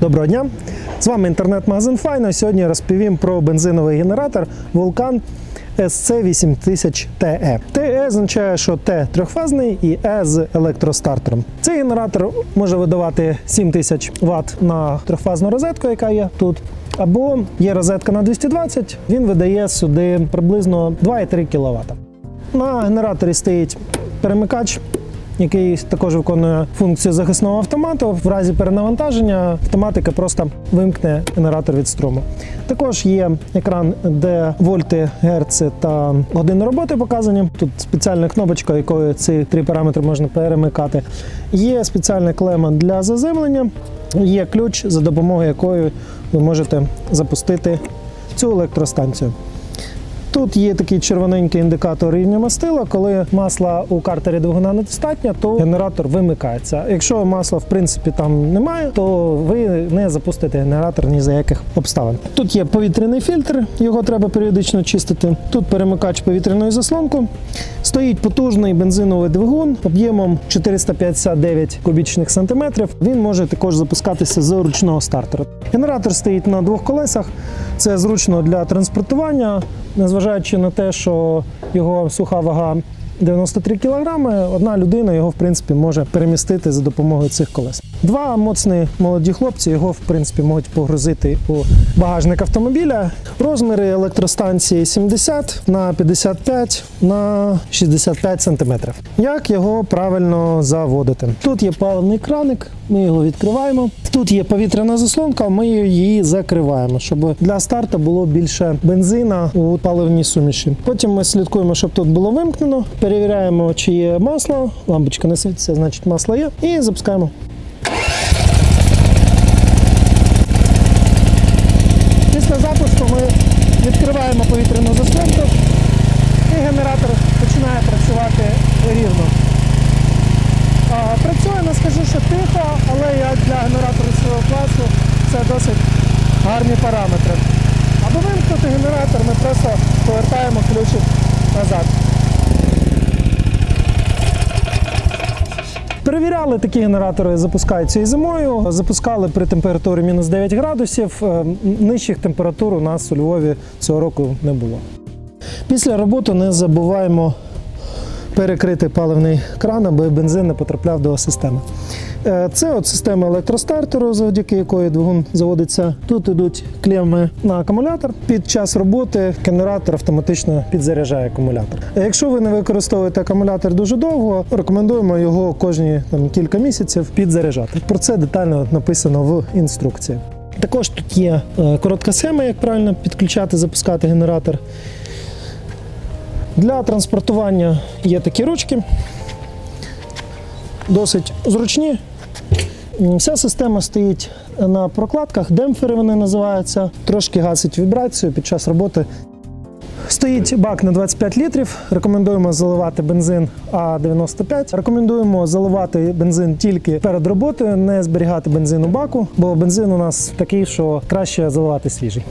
Доброго дня! З вами інтернет-магазин Файно. Сьогодні розповім про бензиновий генератор Vulcan SC8000TE. TE означає, що Т трьохфазний і Е з електростартером. Цей генератор може видавати 7000 Вт на трьохфазну розетку, яка є тут. Або є розетка на 220, він видає сюди приблизно 2,3 кВт. На генераторі стоїть перемикач, який також виконує функцію захисного автомату. В разі перенавантаження автоматика просто вимкне генератор від струму. Також є екран, де вольти, герци та години роботи показані. Тут спеціальна кнопочка, якою ці три параметри можна перемикати. Є спеціальна клема для заземлення. Є ключ, за допомогою якої ви можете запустити цю електростанцію. Тут є такий червоненький індикатор рівня мастила. Коли масла у картері двигуна недостатньо, то генератор вимикається. Якщо масла в принципі там немає, то ви не запустите генератор ні за яких обставин. Тут є повітряний фільтр, його треба періодично чистити. Тут перемикач повітряної заслонки. Стоїть потужний бензиновий двигун об'ємом 459 кубічних сантиметрів. Він може також запускатися з ручного стартера. Генератор стоїть на двох колесах. Це зручно для транспортування, незважаючи на те, що його суха вага 93 кг, одна людина його в принципі може перемістити за допомогою цих колес. Два моцні молоді хлопці його в принципі можуть погрузити у багажник автомобіля. Розміри електростанції 70 на 55 на 65 см. Як його правильно заводити? Тут є паливний краник, ми його відкриваємо. Тут є повітряна заслонка, ми її закриваємо, щоб для старту було більше бензина у паливній суміші. Потім ми слідкуємо, щоб тут було вимкнено. Перевіряємо, чи є масло. Лампочка не світиться, значить масло є. І запускаємо. Після запуску ми відкриваємо повітряну заслонку і генератор починає працювати рівно. Працює, не скажу, що тихо, але як це досить гарні параметри. Аби вимкнути генератор, ми просто повертаємо ключик назад. Перевіряли такі генератори, запускаються і зимою. Запускали при температурі мінус 9 градусів. Е, Нижчих температур у нас у Львові цього року не було. Після роботи не забуваємо перекрити паливний кран, аби бензин не потрапляв до системи. Е, Це от система електростартеру, завдяки якої двигун заводиться. Тут ідуть клеми на акумулятор. Під час роботи генератор автоматично підзаряджає акумулятор. Е, Якщо ви не використовуєте акумулятор дуже довго, рекомендуємо його кожні там, кілька місяців підзаряджати. Про це детально написано в інструкції. Також тут є е, коротка схема, як правильно підключати, запускати генератор. Для транспортування є такі ручки, досить зручні. Вся система стоїть на прокладках, демпфери вони називаються, трошки гасить вібрацію під час роботи. Стоїть бак на 25 літрів. Рекомендуємо заливати бензин А95. Рекомендуємо заливати бензин тільки перед роботою, не зберігати бензин у баку, бо бензин у нас такий, що краще заливати свіжий.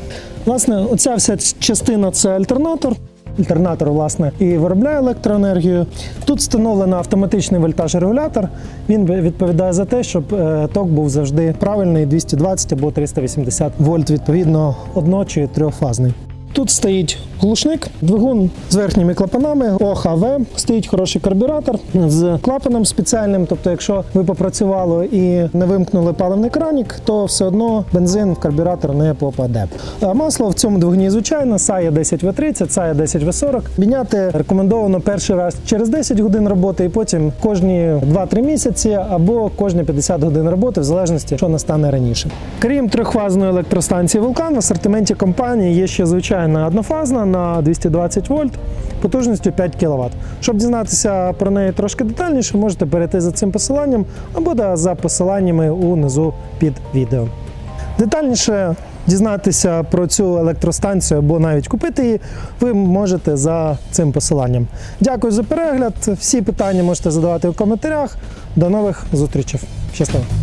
Власне, оця вся частина це альтернатор. Альтернатор, власне, і виробляє електроенергію. Тут встановлено автоматичний вольтаж-регулятор. Він відповідає за те, щоб е, ток був завжди правильний 220 або 380 вольт, відповідно, одно чи трьохфазний. Тут стоїть глушник, двигун з верхніми клапанами, ОХВ, стоїть хороший карбюратор з клапаном спеціальним. Тобто, якщо ви попрацювали і не вимкнули паливний кранік, то все одно бензин в карбюратор не попаде. А Масло в цьому двигуні звичайно, SAE 10В30, SAE 10В40. Міняти рекомендовано перший раз через 10 годин роботи, і потім кожні 2-3 місяці або кожні 50 годин роботи, в залежності, що настане раніше. Крім трьохфазної електростанції Вулкан, в асортименті компанії є ще звичайна однофазна на 220 вольт потужністю 5 кВт. Щоб дізнатися про неї трошки детальніше, можете перейти за цим посиланням або за посиланнями унизу під відео. Детальніше дізнатися про цю електростанцію або навіть купити її, ви можете за цим посиланням. Дякую за перегляд. Всі питання можете задавати у коментарях. До нових зустрічей. Щасливо!